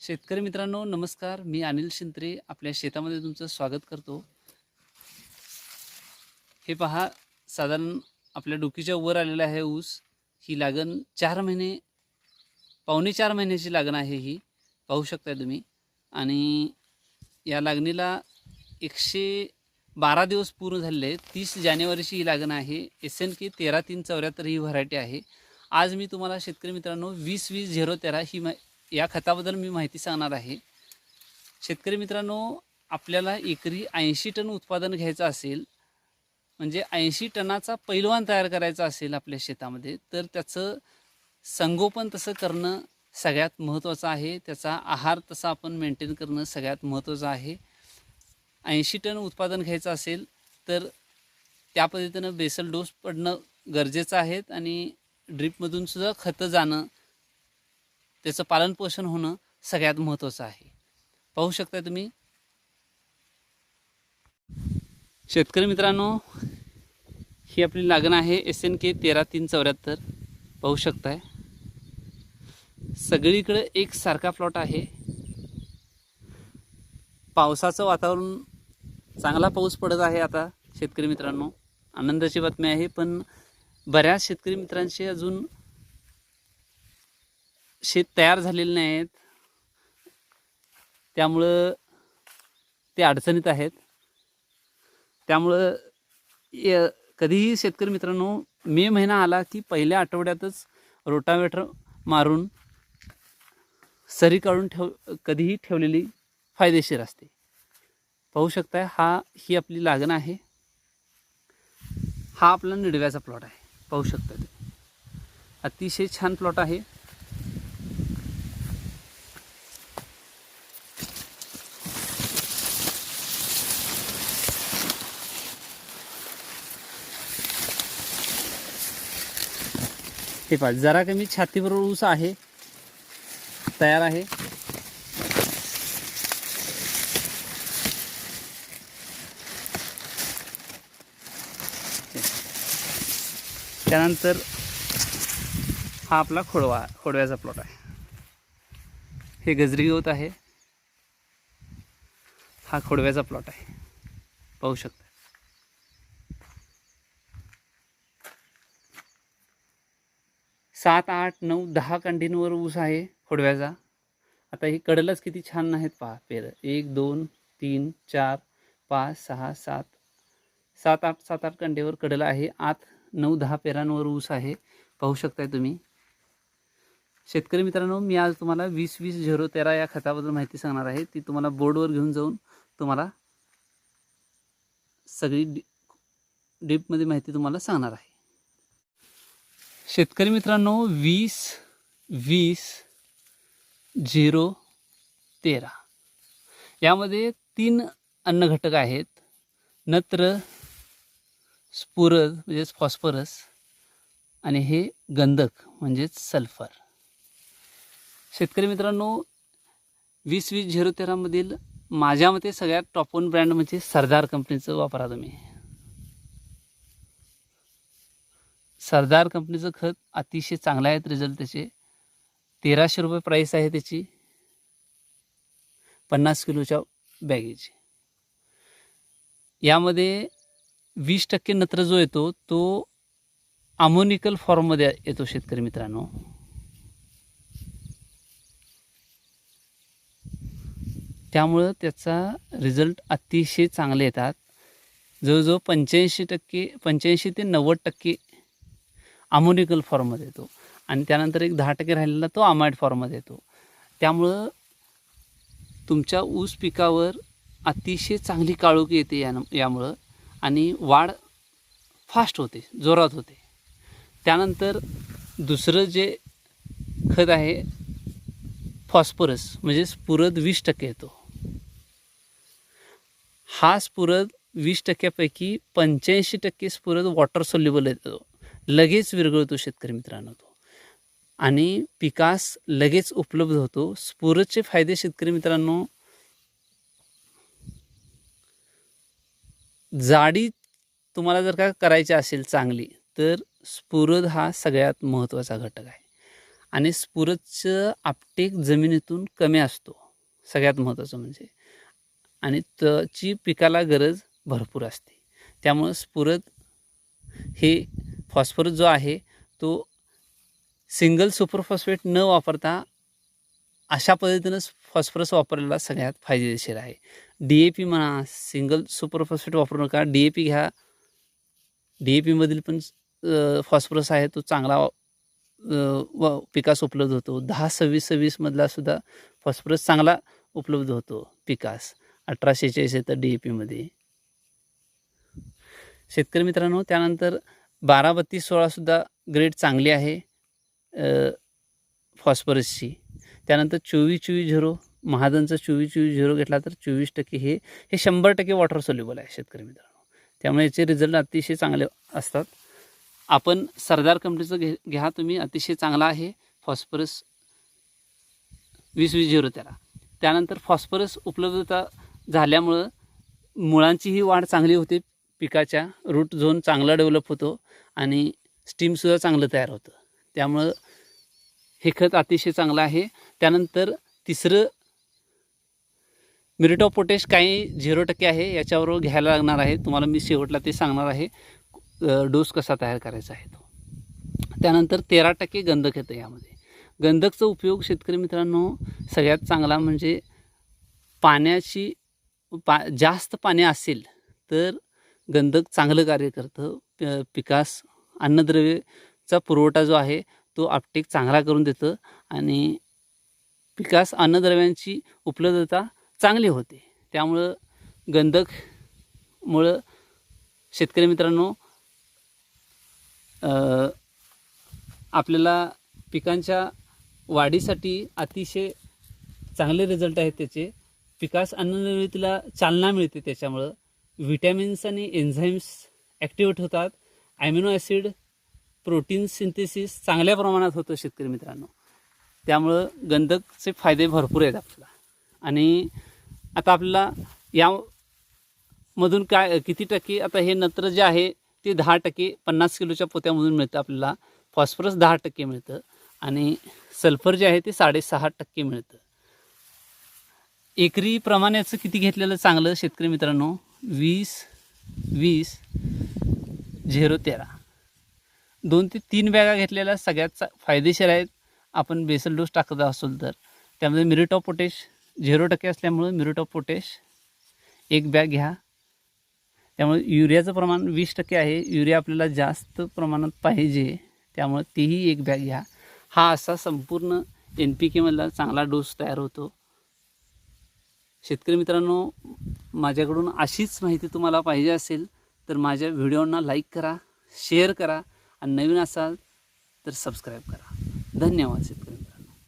शेतकरी मित्रांनो नमस्कार. मी अनिल शिंत्रे आपल्या शेतामध्ये तुमचं स्वागत करतो. हे पहा साधारण आपल्या डोकीच्या वर आलेला आहे ऊस. ही लागण चार महिने पावणे चार महिन्याची लागण आहे ही. पाहू शकताय तुम्ही. आणि या लागणीला एकशे बारा दिवस पूर्ण झालेले आहेत. तीस जानेवारीची ही लागण आहे. एस एन के तेरा तीन चौऱ्याहत्तर ही व्हरायटी आहे. आज मी तुम्हाला शेतकरी मित्रांनो वीस वीस झिरो तेरा ही मा या खताबद्दल मी माहिती सांगणार आहे. शेतकरी मित्रांनो आपल्याला एकरी ऐंशी टन उत्पादन घ्यायचं असेल म्हणजे ऐंशी टनाचा पैलवान तयार करायचा असेल आपल्या शेतामध्ये तर त्याचं संगोपन तसं करणं सगळ्यात महत्त्वाचं आहे. त्याचा आहार तसा आपण मेंटेन करणं सगळ्यात महत्त्वाचं आहे. ऐंशी टन उत्पादन घ्यायचं असेल तर त्या पद्धतीनं बेसल डोस पडणं गरजेचं आहे आणि ड्रीपमधून सुद्धा खतं जाणं त्याचं पालनपोषण होणं सगळ्यात महत्त्वाचं आहे. पाहू शकता तुम्ही. शेतकरी मित्रांनो ही आपली लागण आहे एस एन के तेरा तीन चौऱ्याहत्तर. पाहू शकताय. सगळीकडे एक सारखा प्लॉट आहे. पावसाचं वातावरण चांगला पाऊस पडत आहे आता शेतकरी मित्रांनो. आनंदाची बातमी आहे पण बऱ्याच शेतकरी मित्रांशी अजून शेत तयार झालेले नाही आहेत त्यामुळं ते अडचणीत आहेत. त्यामुळं य- कधीही शेतकरी मित्रांनो मे महिना आला की पहिल्या आठवड्यातच रोटावेटर मारून सरी काढून ठेव कधीही ठेवलेली फायदेशीर असते. पाहू शकताय हा ही आपली लागण आहे. हा आपला निडव्याचा प्लॉट आहे. पाहू शकता अतिशय छान प्लॉट आहे. हे पाच जरा कमी छातीबरोबर ऊस आहे. तयार आहे. त्यानंतर हा आपला खोडवा खोडव्याचा प्लॉट आहे. हे गजरी गवत आहे. हा खोडव्याचा प्लॉट आहे. पाहू शकता. सात आठ नऊ दहा कंटिन्यूवर ऊस आहे खोडव्याचा. आता हे कडलच किती छान आहेत पहा पेर. एक दोन तीन चार पाच सहा सात. सात आठ सात आठ कंडेवर कडलं आहे. आत नऊ दहा पेरांवर ऊस आहे. पाहू शकताय तुम्ही. शेतकरी मित्रांनो मी आज तुम्हाला वीस वीस झिरो तेरा या खताबद्दल माहिती सांगणार आहे. ती तुम्हाला बोर्डवर घेऊन जाऊन तुम्हाला सगळी डी डीपमध्ये माहिती तुम्हाला सांगणार आहे. शेतकरी मित्रांनो वीस वीस झिरो तेरा. यामध्ये तीन अन्नघटक आहेत. नत्र स्फुरद म्हणजेच फॉस्फरस आणि हे गंधक म्हणजेच सल्फर. शेतकरी मित्रांनो वीस वीस झिरो तेरामधील माझ्या मते सगळ्यात टॉप वन ब्रँड म्हणजे सरदार कंपनीचं वापरा तुम्ही. सरदार कंपनीचं खत अतिशय चांगलं आहेत रिझल्ट त्याचे. तेराशे रुपये प्राईस आहे त्याची. पन्नास किलोच्या बॅगेची. यामध्ये वीस टक्के नत्र जो येतो तो अमोनिकल फॉर्ममध्ये येतो शेतकरी मित्रांनो. त्यामुळं त्याचा रिझल्ट अतिशय चांगले येतात. जवळजवळ पंच्याऐंशी टक्के पंच्याऐंशी ते नव्वद टक्के अमोनिकल फॉर्ममध्ये येतो. आणि त्यानंतर एक दहा टक्के राहिलेला तो अमाईड फॉर्ममध्ये येतो. त्यामुळं तुमच्या ऊस पिकावर अतिशय चांगली काळोखी येते यानं यामुळं आणि वाढ फास्ट होते जोरात होते. त्यानंतर दुसरं जे खत आहे फॉस्फरस म्हणजे स्फुरद वीस टक्के येतो. हा स्फुरद वीस टक्क्यापैकी पंच्याऐंशी टक्के स्फुरद वॉटर सोल्युबल येतो. लगेच विरघळतो शेतकरी मित्रांनो तो. आणि पिकास लगेच उपलब्ध होतो. स्फुरदचे फायदे शेतकरी मित्रांनो. जाडी तुम्हाला जर का करायची असेल चांगली तर स्फुरद हा सगळ्यात महत्त्वाचा घटक आहे. आणि स्फुरदचं आपटेक जमिनीतून कमी असतो. सगळ्यात महत्त्वाचं म्हणजे. आणि त्याची पिकाला गरज भरपूर असते. त्यामुळं स्फुरद हे फॉस्फरस जो आहे तो सिंगल सुपरफॉस्फेट न वापरता अशा पद्धतीनं फॉस्फरस वापरलेला सगळ्यात फायदेशीर आहे. डी ए पी म्हणा सिंगल सुपरफॉस्फेट वापरू नका. डी ए पी घ्या. डी ए पीमधील पण फॉस्फरस आहे तो चांगला व पिकास उपलब्ध होतो. दहा सव्वीस सव्वीसमधला सुद्धा फॉस्फरस चांगला उपलब्ध होतो पिकास अठराशे चाळीस येतं डी ए पीमध्ये शेतकरी मित्रांनो त्यानंतर बारा बत्तीस सोळासुद्धा ग्रेड चांगली आहे फॉस्फरसची. त्यानंतर चोवीस चोवीस झिरो महादनचं चोवीस चोवीस झिरो घेतला तर चोवीस टक्के हे हे शंभर टक्के वॉटर सोल्युबल आहे शेतकरी मित्रांनो. त्यामुळे याचे रिझल्ट अतिशय चांगले असतात. आपण सरदार कंपनीचं घे घ्या तुम्ही अतिशय चांगला आहे फॉस्फरस वीस वीस झिरो त्याला. त्यानंतर फॉस्फरस उपलब्धता झाल्यामुळं मुळांचीही वाढ चांगली होते पिकाच्या रूट झोन चांगला डेव्हलप होतो आणि स्टीमसुद्धा चांगलं तयार होतं. त्यामुळं हे खत अतिशय चांगलं आहे. त्यानंतर तिसरं मिरिटॉ पोटॅश काही झिरो टक्के आहे याच्यावर घ्यायला लागणार आहे. तुम्हाला मी शेवटला ते सांगणार आहे डोस कसा तयार करायचा आहे तो. त्यानंतर तेरा टक्के गंधक येतं यामध्ये. गंधकचा उपयोग शेतकरी मित्रांनो सगळ्यात चांगला म्हणजे पाण्याची पा जास्त पाणी असेल तर गंधक चांगलं कार्य करतं. प- पिकास अन्नद्रव्यचा पुरवठा जो आहे तो आपटेक चांगला करून देतं आणि पिकास अन्नद्रव्यांची उपलब्धता चांगली होते. त्यामुळं गंधकमुळं शेतकरी मित्रांनो आपल्याला पिकांच्या वाढीसाठी अतिशय चांगले रिझल्ट आहेत त्याचे. पिकास अन्ननिर्मितीला चालना मिळते त्याच्यामुळं. व्हिटॅमिन्स आणि एन्झाईम्स ॲक्टिवेट होतात. ॲमिनो ॲसिड प्रोटीन सिंथेसिस चांगल्या प्रमाणात होतं शेतकरी मित्रांनो. त्यामुळं गंधकचे फायदे भरपूर आहेत आपल्याला. आणि आता आपल्याला यामधून काय किती टक्के आता हे नत्र जे आहे ते दहा टक्के पन्नास किलोच्या पोत्यामधून मिळतं आपल्याला. फॉस्फरस दहा टक्के मिळतं. आणि सल्फर जे आहे ते साडेसहा टक्के मिळतं. एकरी प्रमाणाचं किती घेतलेलं चांगलं शेतकरी मित्रांनो? वीस वीस झिरो तेरा. दोन ते तीन बॅगा घेतलेल्या सगळ्यात चा- फायदेशीर आहेत. आपण बेसल डोस टाकत असेल तर. त्यामध्ये मिरिट ऑफ पोटॅश झिरो टक्के असल्यामुळं मिरिट ऑफ पोटॅश एक बॅग घ्या. त्यामुळे युरियाचं प्रमाण वीस टक्के आहे. युरिया आपल्याला जास्त प्रमाणात पाहिजे. त्यामुळे तेही एक बॅग घ्या. हा असा संपूर्ण एन पी केमधला चांगला डोस तयार होतो. शेतकरी मित्रांनो माझ्याकडून अशीच माहिती तुम्हाला पाहिजे असेल तर माझ्या व्हिडिओंना लाईक करा शेअर करा आणि नवीन असाल तर सबस्क्राईब करा. धन्यवाद शेतकरी